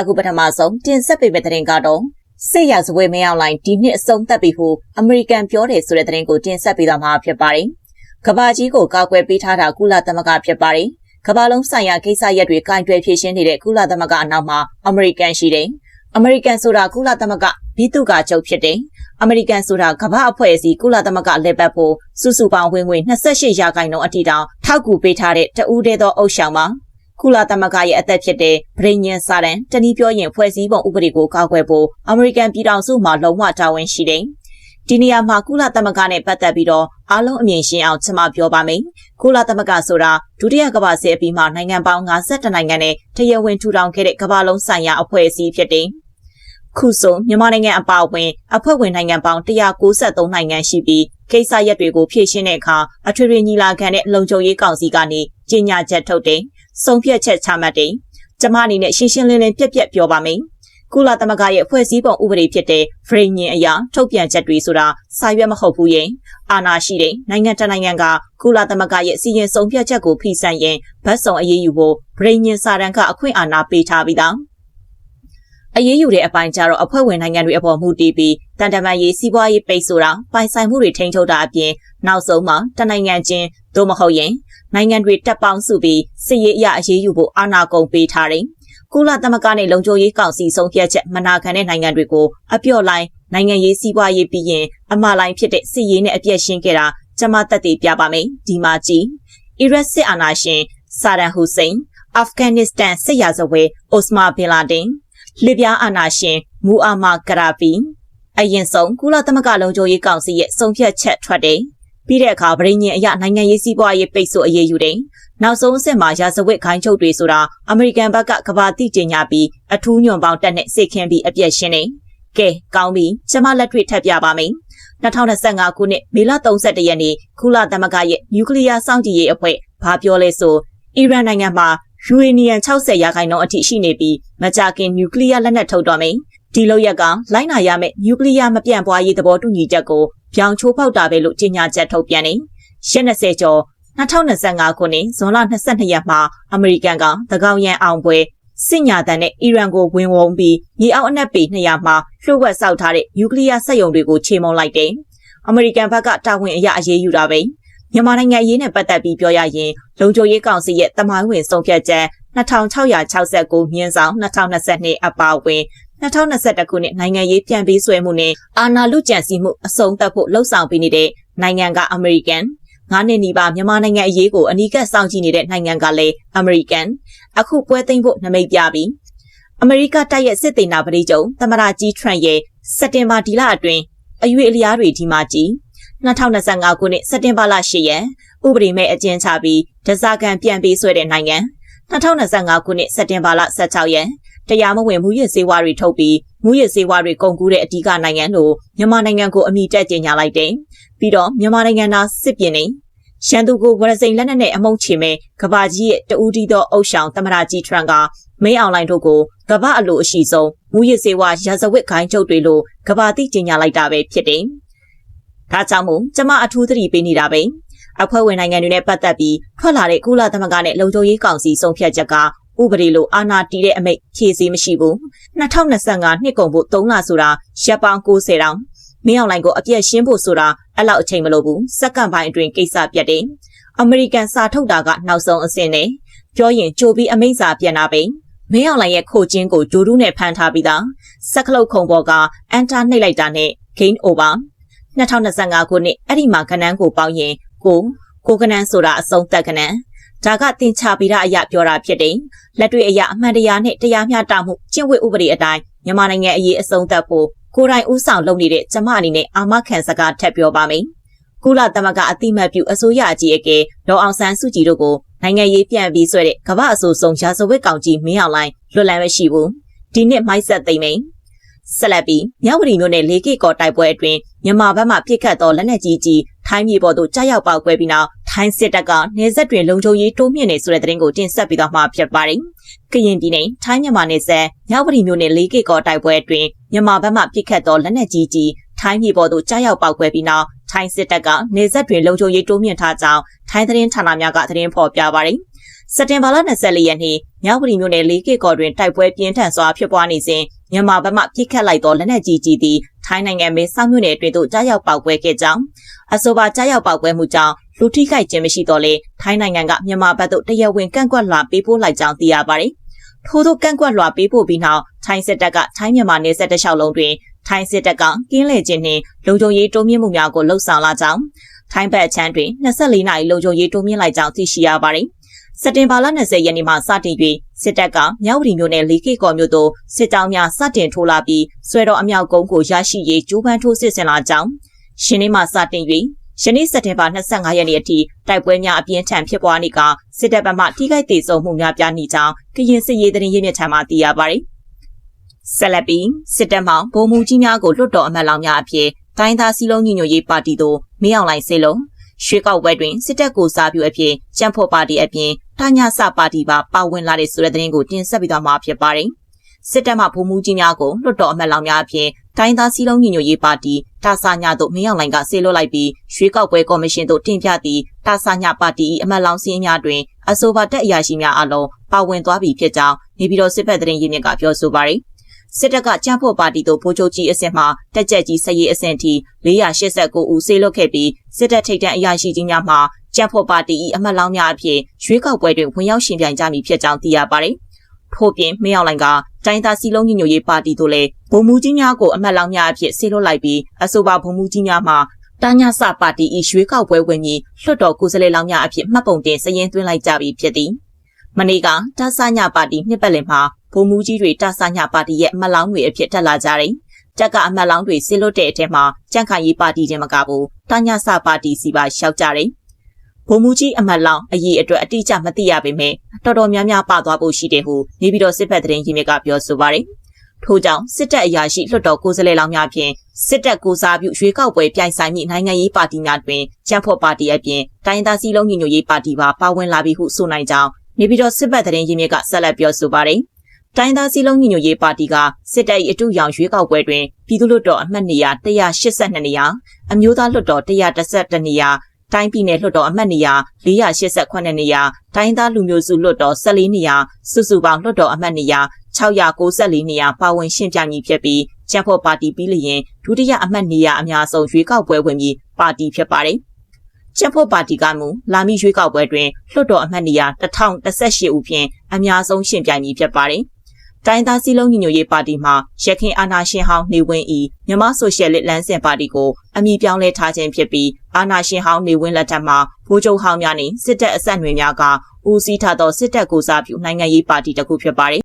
အခုပထမဆုံးတင်ဆက်ပေးမယ့်သတင်းကတော့စစ်ရဇဝဲမင်းအောင်လိုင်းဒီနှစ်အဆုံးသတ်ပြီဟုအမေရိကန်ပြောတယ်ဆိုတဲ့သတင်းကိုတင်ဆက်ပေးသွားမှာဖြစ်ပါတယ်။ကဘာကြီးကိုကာကွယ်ပေးထားတာကုလသမဂ္ဂဖြစ်ပါတယ်။ကဘာလုံးဆိုင်ရာကိစ္စရပ်တွေကင်တွယ်ဖြေရှင်းနေတဲ့ကုလသမဂ္ဂအနောက်မှာအမေရိကန်ရှိတယ်။အမေရိကန်ဆိုတာကုလသမဂ္ဂဘီတုကချုပ်ဖြစ်တယ်။အမေရိကန်ဆိုတာကမ္ဘာအဖွဲ့အစည်းကုလသမဂ္ဂလက်ပတ်ဖို့စုစုပေါင်းဝင်ငွေ28ရာခိုင်နှုန်းအထိတောင်ထောက်ကူပေးထားတဲ့တဦးတည်းသောအုပ်ဆောင်ပါ။ ကုလသမဂ္ဂရဲ့အသက်ဖြစ်တဲ့ဗြိညင်စာတန်တနည်းပြောရင်ဖွဲ့စည်းပုံဥပဒေကိုကာကွယ်ဖို့အမေရိကန်ပြည်ထောင်စုမှလုံးဝတာဝန်ရှိတယ်။ဒီနေရာမှာကုလသမဂ္ဂနဲ့ပတ်သက်ပြီးတော့အားလုံးအမြင်ရှင်းအောင်ကျွန်မပြောပါမယ်။ကုလသမဂ္ဂဆိုတာဒုတိယကမ္ဘာစစ်အပြီးမှနိုင်ငံပေါင်း52နိုင်ငံနဲ့တရဝင်းထူထောင်ခဲ့တဲ့ကမ္ဘာလုံးဆိုင်ရာအဖွဲ့အစည်းဖြစ်တယ်။ခုဆိုမြန်မာနိုင်ငံအပါအဝင်အဖွဲ့ဝင်နိုင်ငံပေါင်း193နိုင်ငံရှိပြီးကိစ္စရပ်တွေကိုဖြည့်ရှင်းတဲ့အခါအထွေထွေညီလာခံနဲ့လုံခြုံရေးကောင်စီကနေကြေညာချက်ထုတ်တယ်။ ဆုံးဖြတ်ချက်ချမှတ်တယ်။ကျမအနေနဲ့ရှင်းရှင်းလင်းလင်းပြက်ပြက်ပြောပါမယ်။ကုလသမဂ္ဂရဲ့ဖွဲ့စည်းပုံဥပဒေဖြစ်တဲ့ frame ညင်အရာထုတ်ပြန်ချက်တွေဆိုတာစာရွက်မဟုတ်ဘူးရင်အာဏာရှိတဲ့နိုင်ငံတကာနိုင်ငံကကုလသမဂ္ဂရဲ့စီရင်ဆုံးဖြတ်ချက်ကိုဖိစံရင်ဗတ်စုံအရေးယူဖို့ frame ညင်စာတမ်းကအခွင့်အာဏာပေးထားပြီးသား။အရေးယူတဲ့အပိုင်းကျတော့အဖွဲ့ဝင်နိုင်ငံတွေအပေါ်မူတည်ပြီးတန်တမာရေးစီးပွားရေးပိတ်ဆိုတာပိုင်ဆိုင်မှုတွေထိန်းချုပ်တာအပြင်နောက်ဆုံးမှာတနိုင်ငံချင်းသို့မဟုတ်ရင် နိုင်ငံတွေတက်ပေါင်းစုပြီးစစ်ရေးအရာအရေးယူဖို့အာဏာကုန်ပေးထားတယ်။ကုလသမဂ္ဂနဲ့လုံခြုံရေးကောင်စီဆုံးဖြတ်ချက်မနာခံတဲ့နိုင်ငံတွေကိုအပြော့လိုင်းနိုင်ငံရေးစီးပွားရေးပြီးရင်အမှားလိုင်းဖြစ်တဲ့စစ်ရေးနဲ့အပြည့်ရှင်းခဲ့တာကျွန်မသက်သေပြပါမယ်။ဒီမှာကြည့်အီရတ်စစ်အာဏာရှင်ဆာဒန်ဟူစိန်အာဖဂန်နစ္စတန်စစ်ရာဇဝဲအိုစမာဘင်လာဒင်လစ်ဗျားအာဏာရှင်မူအာမာဂရာဖီအရင်ဆုံးကုလသမဂ္ဂလုံခြုံရေးကောင်စီရဲ့ဆုံးဖြတ်ချက်ထွက်တယ်။ ပြီးတဲ့အခါဗြိညင်အရနိုင်ငံရေးစီးပွားရေးပိတ်ဆို့အရေးယူတယ်။နောက်ဆုံးအဆင့်မှာရာဇဝတ်ခိုင်းချုပ်တွေဆိုတာအမေရိကန်ဘက်ကကဘာတိကျညာပြီးအထူးညွန်ပေါင်းတက်နဲ့စိတ်ခင်းပြီးအပြည့်ရှင်းနေ။ကဲကောင်းပြီကျမလက်တွေ့ထပ်ပြပါမယ်။2025ခုနှစ်မေလ31ရက်နေ့ကုလသမဂ္ဂရဲ့နျူကလ িয়ার စောင့်ကြည့်ရေးအဖွဲ့ဘာပြောလဲဆိုအီရန်နိုင်ငံမှာယူရေနီယံ60ရာခိုင်နှုန်းအထိရှိနေပြီးမကြခင်နျူကလ িয়ার လက်နက်ထုတ်တော့မယ်။ဒီလိုရက်ကလိုင်းနာရမယ့်နျူကလ িয়ার မပြန့်ပွားရေးသဘောတူညီချက်ကို ပြောင်ချိုးဖောက်တာပဲလို့ကြေညာချက်ထုတ်ပြန်နေရက်20ကျော်2025ခုနှစ်ဇွန်လ22ရက်မှာအမေရိကန်ကသကောင်ရန်အောင်ပွဲစစ်ညာတန်နဲ့အီရန်ကိုဝင်ဝုံပြီးမြေအောက်အနက်ပေ200မှာလှုပ်ဝက်ဆောက်ထားတဲ့နျူကလ িয়ার စက်ရုံတွေကိုချေမှုန်းလိုက်တယ်။အမေရိကန်ဘက်ကတာဝန်အရအရေးယူတာပဲ။မြန်မာနိုင်ငံအရေးနဲ့ပတ်သက်ပြီးပြောရရင်လုံခြုံရေးကောင်စီရဲ့တမိုင်းဝင်ဆုံးဖြတ်ချက်2669မြင်းဆောင်2022အပါအဝင် 2021ခုနှစ်နိုင်ငံရေးပြန်ပြီးဆွဲမှုနဲ့အာဏာလုကြံစည်မှုအဆုံးသတ်ဖို့လှုံ့ဆော်ပေးနေတဲ့နိုင်ငံကအမေရိကန်ငါးနှစ်နီးပါးမြန်မာနိုင်ငံအရေးကိုအနီးကပ်စောင့်ကြည့်နေတဲ့နိုင်ငံကလည်းအမေရိကန်အခုပွဲသိမ်းဖို့နမိတ်ပြပြီးအမေရိကတိုက်ရဲ့စစ်သေနာပရိကျုံသမရကြီးထရန့်ရဲ့စက်တင်ဘာဒီလအတွင်းအရွေအလျားတွေဒီမှာကြည့်2025ခုနှစ်စက်တင်ဘာလ10ရက်ဥပဒေမဲ့အကျဉ်းချပြီးဒဇာကန်ပြန်ပေးဆွဲတဲ့နိုင်ငံ2025ခုနှစ်စက်တင်ဘာလ16ရက် တရားမဝင်မှုရစ်စေဝါတွေထုတ်ပြီးမှုရစ်စေဝါတွေကုန်ကူးတဲ့အဓိကနိုင်ငံလို့မြန်မာနိုင်ငံကိုအမိတက်ကြေညာလိုက်တယ်။ပြီးတော့မြန်မာနိုင်ငံသားစစ်ပြင်းနေရန်သူကိုဝရစိန်လက်နက်နဲ့အမုံချေမဲ့ကဘာကြီးရဲ့တဦးတီးသောအုပ်ဆောင်သမရကြီးထရန်ကမင်းအွန်လိုင်းတို့ကိုကဘာအလိုအရှိဆုံးမူရစ်စေဝါရာဇဝတ်ခိုင်းချုပ်တွေလို့ကဘာတိကြေညာလိုက်တာပဲဖြစ်တယ်။ဒါကြောင့်မို့ကျမအထူးသတိပေးနေတာပဲ။အဖွဲ့ဝင်နိုင်ငံတွေနဲ့ပတ်သက်ပြီးထွက်လာတဲ့ကုလသမဂ္ဂနဲ့လုံခြုံရေးကောင်စီဆုံးဖြတ်ချက်က ဥပဒေလိုအာဏာတည်တဲ့အမိတ်ဖြည့်စည်းမရှိဘူး2025နှစ်ကုန်ဖို့3လဆိုတာရပ်ပေါင်း90တောင်မင်းအောင်လိုင်းကိုအပြည့်ရှင်းဖို့ဆိုတာအဲ့လောက်အချိန်မလိုဘူးစက္ကန့်ပိုင်းအတွင်းကိစ္စပြတ်တယ်အမေရိကန်စာထုတ်တာကနောက်ဆုံးအဆင့်နဲ့ပြောရင်ကြိုပြီးအမိန့်စာပြန်လာပြီမင်းအောင်လိုင်းရဲ့ခိုချင်းကိုဂျိုဒူးနဲ့ဖမ်းထားပြီးသားစက်ကလုတ်ခုံပေါ်ကအန်တာနှိပ်လိုက်တာနဲ့ gain over 2025ခုနှစ်အဲ့ဒီမှာကနန်းကိုပေါင်းရင်ကိုကိုကနန်းဆိုတာအဆုံးသက်ကနန်း ဒါကတင်ချပြီးသားအရာပြောတာဖြစ်တယ်။လက်တွေ့အရာအမှန်တရားနဲ့တရားမျှတမှုကျင့်ဝတ်ဥပဒေအတိုင်းမြန်မာနိုင်ငံအရေးအဆုံးသတ်ဖို့ကိုယ်တိုင်ဥဆောင်လုပ်နေတဲ့ကျမအနေနဲ့အာမခံစကားထပ်ပြောပါမယ်။ကုလသမဂ္ဂအတိမတ်ပြုအစိုးရအကြီးအကဲဒေါအောင်ဆန်းစုကြည်တို့ကိုနိုင်ငံရေးပြန်ပြီးဆွဲတဲ့ကမ္ဘာအဆိုဆုံးရာဇဝတ်ကောင်ကြီးမင်းအောင်လှိုင်လွတ်လပ်မရှိဘူး။ဒီနှစ်မိုက်ဆက်သိမ့်မယ်။ဆက်လက်ပြီးမြဝတီမြို့နယ်လေးကေကော်တိုက်ပွဲအတွင်းမြန်မာဘက်မှပြစ်ခတ်သောလက်နက်ကြီးကြီးထိုင်းပြည်ပေါ်သို့ကြားရောက်ပေါက်ကွဲပြီးနောက်ထိုင်းစစ်တပ်ကနေဆက်တွင်လုံခြုံရေးတိုးမြင့်နေဆိုတဲ့သတင်းကိုတင်ဆက်ပြီးတော့မှဖြစ်ပါတယ်။ကရင်ပြည်နယ်ထိုင်းမြန်မာနယ်စပ်မြောက်ပရီမြို့နယ်လေးကေကောတိုက်ပွဲအတွင်းမြန်မာဘက်မှပြစ်ခတ်သောလက်နက်ကြီးကြီးထိုင်းပြည်ပေါ်သို့ကြားရောက်ပေါက်ကွဲပြီးနောက်ထိုင်းစစ်တပ်ကနေဆက်တွင်လုံခြုံရေးတိုးမြင့်ထားကြောင်းထိုင်းသတင်းဌာနများကသတင်းဖော်ပြပါတယ်။စက်တင်ဘာလ24ရက်နေ့မြောက်ပရီမြို့နယ်လေးကစ်ကော်တွင်တိုက်ပွဲပြင်းထန်စွာဖြစ်ပွားနေစဉ်မြန်မာဘက်မှပြစ်ခတ်လိုက်သောလက်နက်ကြီးကြီးသည် ထိုင်းနိုင်ငံမဲဆောက်မြို့နယ်အတွင်းသို့ကြားရောက်ပောက်ကွဲခဲ့ကြောင်းအဆိုပါကြားရောက်ပောက်ကွဲမှုကြောင့်လူထိခိုက်ခြင်းမရှိတော့လေထိုင်းနိုင်ငံကမြန်မာဘက်သို့တရားဝင်ကန့်ကွက်လွှာပေးပို့လိုက်ကြောင်းသိရပါတယ်။ထို့သောကန့်ကွက်လွှာပေးပို့ပြီးနောက်ထိုင်းစစ်တပ်ကထိုင်းမြန်မာနယ်စပ်တစ်လျှောက်လုံးတွင်ထိုင်းစစ်တပ်ကကင်းလည်ခြင်းနှင့်လုံခြုံရေးတိုးမြင့်မှုများကိုလှုံ့ဆော်လာကြောင်းထိုင်းဘက်အချမ်းတွင်24နာရီလုံခြုံရေးတိုးမြင့်လိုက်ကြောင်းသိရှိရပါတယ်။ စက်တင်ဘာလ20ရက်နေ့မှစတင်၍စစ်တပ်ကမြောက်ဝတီမြို့နယ်လေးကေကော်မြို့သို့စစ်ကြောင်းများစတင်ထိုးလာပြီးဆွဲတော်အမြောက်ကုန်းကိုရရှိရေးကြိုးပမ်းထိုးစစ်ဆင်လာကြောင်းရှင်နေ့မှစတင်၍ယနေ့စက်တင်ဘာ25ရက်နေ့အထိတိုက်ပွဲများအပြင်းထန်ဖြစ်ပွားနေကစစ်တပ်ဘက်မှထိခိုက်ဒေဆုံးမှုများပြားနေကြောင်းကရင်စစ်ရေးသတင်းရင်းမြစ်ထံမှသိရပါတယ်။ဆက်လက်ပြီးစစ်တပ်မှဗိုလ်မှူးကြီးများကိုလွတ်တော်အမတ်လောင်များအဖြစ်တိုင်းသားစည်းလုံးညီညွတ်ရေးပါတီသို့မင်းအောင်လှိုင်စေလုံး ရွှေကောက်ပွဲတွင်စစ်တပ်ကိုစားပြုအဖြစ်ကျန်းဖို့ပါတီအပြင်တညာစပါတီပါပါဝင်လာတဲ့ဆိုတဲ့သတင်းကိုတင်ဆက်ပေးသွားမှာဖြစ်ပါတယ်။စစ်တပ်မှဗိုလ်မှူးကြီးများကိုလွတ်တော်အမတ်လောင်များအဖြစ်တိုင်းသားစည်းလုံးညီညွတ်ရေးပါတီတာဆာညသို့မင်းအောင်လှိုင်ကဆေးလွတ်လိုက်ပြီးရွှေကောက်ပွဲကော်မရှင်သို့တင်ပြသည့်တာဆာညပါတီ၏အမတ်လောင်စည်းများတွင်အဆိုပါတက်အရာရှိများအလုံးပါဝင်သွားပြီဖြစ်ကြောင်းနေပြည်တော်စစ်ဖက်သတင်းရင်းမြစ်ကပြောဆိုပါရယ် စစ်တပ်ကကြံ့ဖို့ပါတီတို့ဗိုလ်ချုပ်ကြီးအဆင့်မှတက်ကြက်ကြီးစည်ရေးအဆင့်ထိ489ဦးဆေးလွတ်ခဲ့ပြီးစစ်တပ်ထိပ်တန်းအရာရှိကြီးများမှကြံ့ဖို့ပါတီ၏အမတ်လောင်များအဖြစ်ရွေးကောက်ပွဲတွင်ဝင်ရောက်ရှင်ပြိုင်ကြမည်ဖြစ်ကြောင်းသိရပါတယ်။ထို့ပြင်မင်းအောင်လိုင်ကတိုင်းသားစီလုံးညီညွတ်ရေးပါတီတို့လည်းဗိုလ်မှူးကြီးများကိုအမတ်လောင်များအဖြစ်ဆေးလွတ်လိုက်ပြီးအဆိုပါဗိုလ်မှူးကြီးများမှတညာစပါတီ၏ရွေးကောက်ပွဲဝင်ပြီးလွှတ်တော်ကိုယ်စားလှယ်လောင်များအဖြစ်မှတ်ပုံတင်စရင်သွင်းလိုက်ကြပြီဖြစ်သည်။မနေ့ကတာဆာညပါတီနှစ်ပတ်လည်မှာ ဗိုလ်မှူးကြီးတွေတာဆာညပါတီရဲ့အမတ်လောင်တွေအဖြစ်တက်လာကြတယ်။တက်ကအမတ်လောင်တွေဆေးလွတ်တဲ့အထက်မှာကြန့်ခိုင်ရေးပါတီတင်မကဘူးတညာစပါတီစီပါရှောက်ကြတယ်။ဗိုလ်မှူးကြီးအမတ်လောင်အရေးအတွက်အတိအကျမသိရပေမဲ့တော်တော်များများပသွားဖို့ရှိတယ်ဟုနေပြည်တော်စစ်ဖက်သတင်းရင်းမြစ်ကပြောဆိုပါတယ်။ထို့ကြောင့်စစ်တပ်အရာရှိလွှတ်တော်ကိုယ်စားလှယ်လောင်များဖြင့်စစ်တပ်ကိုစားပြုရွေးကောက်ပွဲပြိုင်ဆိုင်မည့်နိုင်ငံရေးပါတီများတွင်ကျန်းဖော်ပါတီအပြင်တိုင်းသားစည်းလုံးညီညွတ်ရေးပါတီပါပါဝင်လာပြီဟုဆိုနိုင်ကြောင်းနေပြည်တော်စစ်ဖက်သတင်းရင်းမြစ်ကဆက်လက်ပြောဆိုပါတယ်။ တိုင်းသားစည်းလုံးညီညွတ်ရေးပါတီကစစ်တပ်၏အတူရောင်ရွေးကောက်ပွဲတွင်ပြည်သူ့လွှတ်တော်အမှတ်နေရာ182နေရာအမျိုးသားလွှတ်တော်111နေရာတိုင်းပြည်နယ်လွှတ်တော်အမှတ်နေရာ488နေရာတိုင်းသားလူမျိုးစုလွှတ်တော်14နေရာစုစုပေါင်းလွှတ်တော်အမှတ်နေရာ694နေရာပါဝင်ရှင်းပြမည်ဖြစ်ပြီးကျန်းဖော်ပါတီပြီးလျင်ဒုတိယအမှတ်နေရာအများဆုံးရွေးကောက်ပွဲဝင်ပြီးပါတီဖြစ်ပါတယ်။ကျန်းဖော်ပါတီကမူလာမီရွေးကောက်ပွဲတွင်လွှတ်တော်အမှတ်နေရာ1018ဦးဖြင့်အများဆုံးရှင်းပြမည်ဖြစ်ပါတယ်။ တိုင်းသားစည်းလုံးညီညွတ်ရေးပါတီမှရခိုင်အာဏာရှင်ဟောင်းနေဝင်းဤမြန်မာဆိုရှယ်လစ်လမ်းစဉ်ပါတီကိုအမည်ပြောင်းလဲထားခြင်းဖြစ်ပြီးအာဏာရှင်ဟောင်းနေဝင်းလက်ထက်မှာဗိုလ်ချုပ်ဟောင်းများနှင့်စစ်တပ်အဆက်အနွယ်များကဦးစီးထားသောစစ်တပ်ကိုစားပြုနိုင်ငံရေးပါတီတစ်ခုဖြစ်ပါတယ်